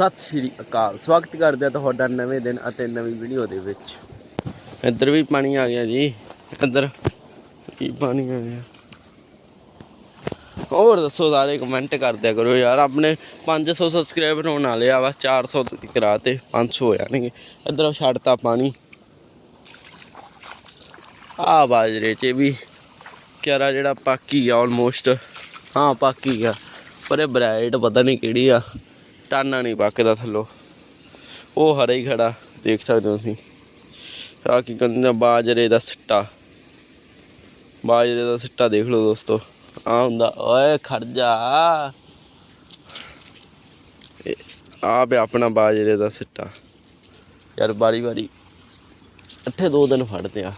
ਸਤਿ ਸ਼੍ਰੀ ਅਕਾਲ। ਸਵਾਗਤ ਕਰਦੇ ਹਾਂ ਤੁਹਾਡਾ ਨਵੇਂ ਦਿਨ ਅਤੇ ਨਵੀਂ ਵੀਡੀਓ ਦੇ ਵਿੱਚ। ਇੱਧਰ ਵੀ ਪਾਣੀ ਆ ਗਿਆ ਜੀ। ਇੱਧਰ ਕੀ ਪਾਣੀ ਆ ਗਿਆ। ਹੋਰ ਦੱਸੋ ਸਾਰੇ ਕਮੈਂਟ ਕਰਦਿਆ ਕਰੋ ਯਾਰ। ਆਪਣੇ 500 ਸਬਸਕ੍ਰਾਈਬਰ ਹੋਣ ਵਾਲੇ ਆ ਵਾ 400 ਕਰਾ ਤੇ 500 ਹੋ ਜਾਣਗੇ। ਇੱਧਰ ਛੱਡਤਾ ਪਾਣੀ। ਆ ਬਾਜਰੇ 'ਚ ਵੀ। ਕਿਆਰਾ ਜਿਹੜਾ ਪਾਕੀ ਆ ਆਲਮੋਸਟ ਹਾਂ, ਪਾਕੀ ਆ। ਪਰ ਇਹ ਬ੍ਰਾਈਟ ਪਤਾ ਨਹੀਂ ਕਿਹੜੀ ਆ। ਟਾਨਾ ਨਹੀਂ ਪੱਕਦਾ ਥੱਲੋ। ਉਹ ਹਰਾ ਹੀ ਖੜਾ, ਦੇਖ ਸਕਦੇ ਹੋ ਤੁਸੀਂ। ਆ ਕੀ ਕਹਿੰਦੇ ਬਾਜਰੇ ਦਾ ਸਿੱਟਾ। ਬਾਜਰੇ ਦਾ ਸਿੱਟਾ ਦੇਖ ਲਓ ਦੋਸਤੋ। ਆ ਹੁੰਦਾ, ਓਏ ਖੜ ਆ ਪਿਆ ਆਪਣਾ ਬਾਜਰੇ ਦਾ ਸਿੱਟਾ। ਯਾਰ ਬਾਰੀ ਬਾਰੀ ਇੱਥੇ ਦੋ ਦਿਨ ਫੜਦੇ ਆ।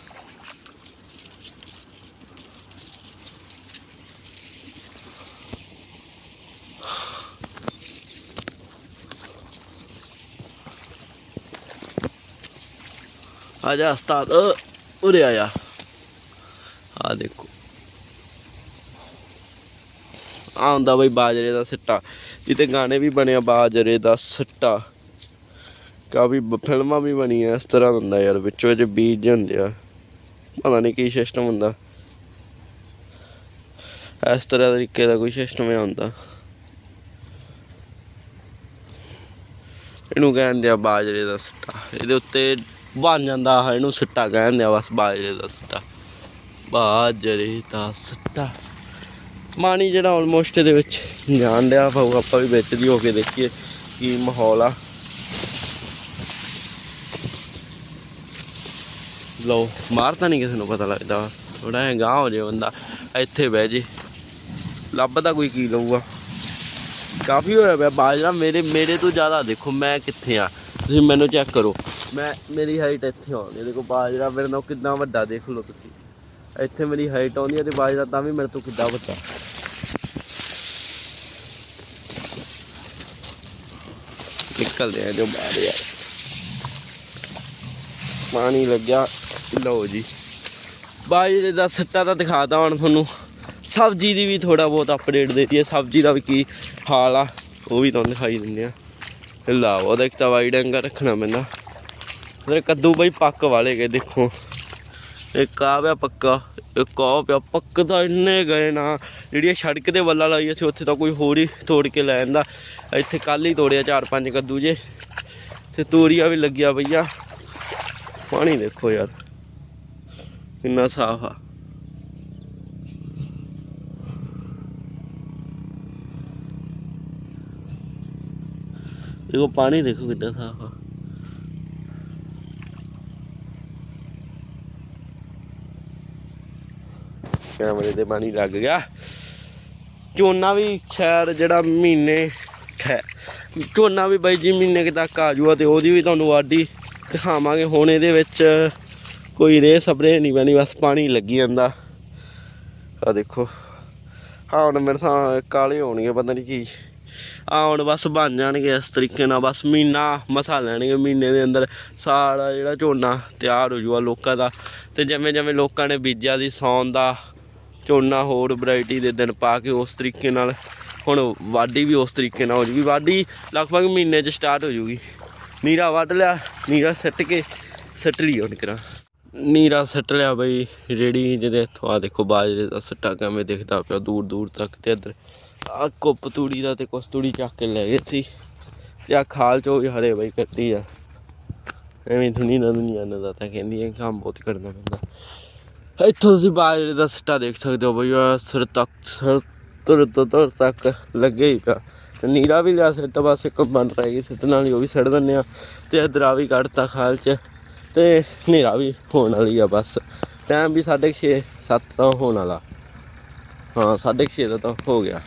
ਆ ਜਾ ਉਸਤਾਦ, ਉਰੇ ਆਇਆ ਆ ਦੇਖੋ। ਆ ਹੁੰਦਾ ਬਈ ਬਾਜਰੇ ਦਾ ਸਿੱਟਾ। ਜਿੱਤੇ ਗਾਣੇ ਵੀ ਬਣਿਆ ਬਾਜਰੇ ਦਾ ਸਿੱਟਾ। ਕਾਫੀ ਫਿਲਮਾਂ ਵੀ ਬਣੀਆਂ, ਇਸ ਤਰ੍ਹਾਂ ਹੁੰਦਾ ਯਾਰ, ਵਿੱਚ ਵਿੱਚ ਬੀਜ ਜਿਹੇ ਹੁੰਦੇ ਆ। ਪਤਾ ਨਹੀਂ ਕੀ ਸਿਸਟਮ ਹੁੰਦਾ। ਇਸ ਤਰ੍ਹਾਂ ਤਰੀਕੇ ਦਾ ਕੋਈ ਸਿਸਟਮ ਹੀ ਹੁੰਦਾ। ਇਹਨੂੰ ਕਹਿੰਦੇ ਆ ਬਾਜਰੇ ਦਾ ਸਿੱਟਾ। ਇਹਦੇ ਉੱਤੇ ਬਣ ਜਾਂਦਾ ਆ ਇਹਨੂੰ ਸਿੱਟਾ ਕਹਿੰਦੇ ਆ ਬਸ ਬਾਜਰੇ ਦਾ ਸਿੱਟਾ। ਬਾਜਰੇ ਦਾ ਸਿੱਟਾ। ਪਾਣੀ ਜਿਹੜਾ ਆਲਮੋਸਟ ਇਹਦੇ ਵਿੱਚ ਜਾਣ ਡਿਆ ਪਾਉ ਆਪਾਂ ਵੀ ਵਿੱਚ ਦੀ ਹੋ ਕੇ ਦੇਖੀਏ ਕੀ ਮਾਹੌਲ ਆ। ਲਓ, ਮਾਰ ਤਾਂ ਨਹੀਂ ਕਿਸੇ ਨੂੰ ਪਤਾ ਲੱਗਦਾ। ਥੋੜਾ ਜਿਹਾ ਗਾਂਹ ਹੋ ਜੇ ਬੰਦਾ, ਇੱਥੇ ਬਹਿ ਜੇ। ਲੱਭਦਾ ਕੋਈ ਕੀ ਲਊਗਾ। ਕਾਫੀ ਹੋਇਆ ਪਿਆ, ਬਾਜਰਾ ਮੇਰੇ ਮੇਰੇ ਤੋਂ ਜ਼ਿਆਦਾ ਦੇਖੋ ਮੈਂ ਕਿੱਥੇ ਆ। ਤੁਸੀਂ ਮੈਨੂੰ ਚੈੱਕ ਕਰੋ। ਮੈਂ, ਮੇਰੀ ਹਾਈਟ ਇੱਥੇ ਆਉਂਦੀ ਹੈ। ਦੇਖੋ ਬਾਜਰਾ ਮੇਰੇ ਨਾਲ ਕਿੰਨਾ ਵੱਡਾ ਦੇਖ ਲਓ ਤੁਸੀਂ। ਇੱਥੇ ਮੇਰੀ ਹਾਈਟ ਆਉਂਦੀ ਹੈ ਤੇ ਬਾਜਰਾ ਤਾਂ ਵੀ ਮੇਰੇ ਤੋਂ ਕਿੱਦਾਂ ਵੱਡਾ। ਨਿਕਲਦੇ ਆ ਜੋ ਬਾਹਰ ਯਾਰ ਪਾਣੀ ਲੱਗਿਆ। ਲਓ ਜੀ। ਬਾਜਰੇ ਦਾ ਸੱਟਾ ਤਾਂ ਦਿਖਾਤਾ ਹੁਣ ਤੁਹਾਨੂੰ। ਸਬਜ਼ੀ ਦੀ ਵੀ ਥੋੜਾ ਬਹੁਤ ਅਪਡੇਟ ਦੇ ਦਈਏ। ਸਬਜ਼ੀ ਦਾ ਵੀ ਕੀ ਹਾਲ ਆ, ਉਹ ਵੀ ਤੁਹਾਨੂੰ ਦਿਖਾਈ ਦਿੰਦੇ ਆ। ਲਾਓ, ਉਹਦਾ ਇੱਕ ਤਾਂ ਵਾਈਡ ਐਂਗਲ ਰੱਖਣਾ ਪੈਂਦਾ। ਮੇਰੇ ਕੱਦੂ ਬਈ ਪੱਕ ਵਾਲੇ ਗਏ, ਦੇਖੋ। ਇੱਕ ਆ ਪਿਆ ਪੱਕਾ ਇੱਕ ਆ ਪਿਆ ਪੱਕਦਾ ਇੰਨੇ ਗਏ ਨਾ। ਜਿਹੜੀ ਸੜਕ ਦੇ ਵੱਲਾ ਲਾਈ ਸੀ, ਉੱਥੇ ਤਾਂ ਕੋਈ ਹੋਰ ਹੀ ਤੋੜ ਕੇ ਲੈ ਜਾਂਦਾ। ਇੱਥੇ ਕੱਲ ਹੀ ਤੋੜਿਆ ਚਾਰ ਪੰਜ ਕੱਦੂ ਜੇ। ਤੇ ਤੋਰੀਆ ਵੀ ਲੱਗਿਆ ਪਈਆ। ਪਾਣੀ ਦੇਖੋ ਯਾਰ, ਕਿੰਨਾ ਸਾਫ਼ ਆ। ਦੇਖੋ, ਪਾਣੀ ਦੇਖੋ ਕਿੰਨਾ ਸਾਫ਼ ਆ। ਕੈਮਰੇ ਤੇ ਪਾਣੀ ਲੱਗ ਗਿਆ। ਝੋਨਾ ਵੀ ਸ਼ਾਇਦ ਜਿਹੜਾ ਮਹੀਨੇ ਖੈ ਝੋਨਾ ਵੀ ਬਾਈ ਜੀ ਮਹੀਨੇ ਕੁ ਤੱਕ ਆ ਜੂਗਾ ਤੇ ਉਹਦੀ ਵੀ ਤੁਹਾਨੂੰ ਵਾਢੀ ਦਿਖਾਵਾਂਗੇ। ਹੁਣ ਇਹਦੇ ਵਿੱਚ ਕੋਈ ਰੇ ਸਪਰੇ ਨਹੀਂ ਪੈਣੀ, ਬਸ ਪਾਣੀ ਲੱਗੀ ਜਾਂਦਾ। ਆ ਦੇਖੋ। ਹਾਂ ਹੁਣ ਮੇਰੇ ਸਾਹ ਕਾਲੇ ਹੋਣਗੇ, ਪਤਾ ਨਹੀਂ ਕੀ। ਆ ਹੁਣ ਬਸ ਬਣ ਜਾਣਗੇ ਇਸ ਤਰੀਕੇ ਨਾਲ। ਬਸ ਮਹੀਨਾ ਮਸਾ ਲੈਣਗੇ ਮਹੀਨੇ ਦੇ ਅੰਦਰ। ਸਾਰਾ ਜਿਹੜਾ ਝੋਨਾ ਤਿਆਰ ਹੋ ਜੂਗਾ ਲੋਕਾਂ ਦਾ। ਤੇ ਜਿਵੇਂ ਜਿਵੇਂ ਲੋਕਾਂ ਨੇ ਬੀਜਿਆ ਦੀ ਸੌਣ ਦਾ ਝੋਨਾ ਹੋਰ ਵੈਰਾਈਟੀ ਦੇ ਦਿਨ ਪਾ ਕੇ ਉਸ ਤਰੀਕੇ ਨਾਲ ਹੁਣ ਵਾਢੀ ਵੀ ਉਸ ਤਰੀਕੇ ਨਾਲ ਹੋ ਜੂਗੀ। ਵਾਢੀ ਲਗਭਗ ਮਹੀਨੇ 'ਚ ਸਟਾਰਟ ਹੋ ਜੂਗੀ। ਨੀਰਾ ਵੱਢ ਲਿਆ, ਨੀਰਾ ਸੱਟ ਕੇ ਸੱਟ ਲਈ ਹੁਣ ਕਰਾਂ। ਨੀਰਾ ਸੱਟ ਲਿਆ ਬਈ, ਰੇੜੀ ਜਿਹਦੇ ਇੱਥੋਂ ਆ ਦੇਖੋ ਬਾਜਰੇ ਦਾ ਸੱਟਾ ਕਿਵੇਂ ਦਿਖਦਾ ਪਿਆ ਦੂਰ ਦੂਰ ਤੱਕ ਤੇ ਇੱਧਰ। ਆ ਕੁੱਪ ਤੂੜੀ ਦਾ ਤੇ ਕੁਛ ਤੂੜੀ ਚੱਕ ਕੇ ਲੈ ਗਏ ਸੀ। ਤੇ ਆ ਖਾਲ ਚੋਂ ਵੀ ਹਰੇ ਬਈ ਕੱਟੀ ਆ। ਐਵੇਂ ਧੁਨੀ ਨਾ ਦੁਨੀਆ ਨਾ ਤਾਂ ਕਹਿੰਦੀ ਹੈ ਕੰਮ ਬਹੁਤ ਕਰਨਾ ਪੈਂਦਾ। ਇੱਥੋਂ ਤੁਸੀਂ ਬਾਜਰੇ ਦਾ ਸੱਟਾ ਦੇਖ ਸਕਦੇ ਹੋ ਬਈ ਆਹ ਸਿਰ ਤੱਕ ਸਿਰ ਤੁਰ ਤੋਂ ਤੁਰ ਤੱਕ ਲੱਗੇ ਹੀ ਪਿਆ ਤੇ ਨੀਰਾ ਵੀ ਲਿਆ ਸਿੱਟ ਬਸ ਇੱਕ ਬਣ ਰਹੀ ਸਿੱਟ ਨਾਲ ਹੀ ਉਹ ਵੀ ਸਿੱਟ ਦਿੰਦੇ ਆ ਤੇ ਇਧਰ ਵੀ ਕੱਢਤਾ ਖਾਲ ਚ ਤੇ ਹਨੇਰਾ ਵੀ ਹੋਣ ਵਾਲੀ ਆ ਬਸ ਟਾਈਮ ਵੀ 6:30 7 ਤਾਂ ਹੋਣ ਵਾਲਾ ਹਾਂ 6:30 ਦਾ ਤਾਂ ਹੋ ਗਿਆ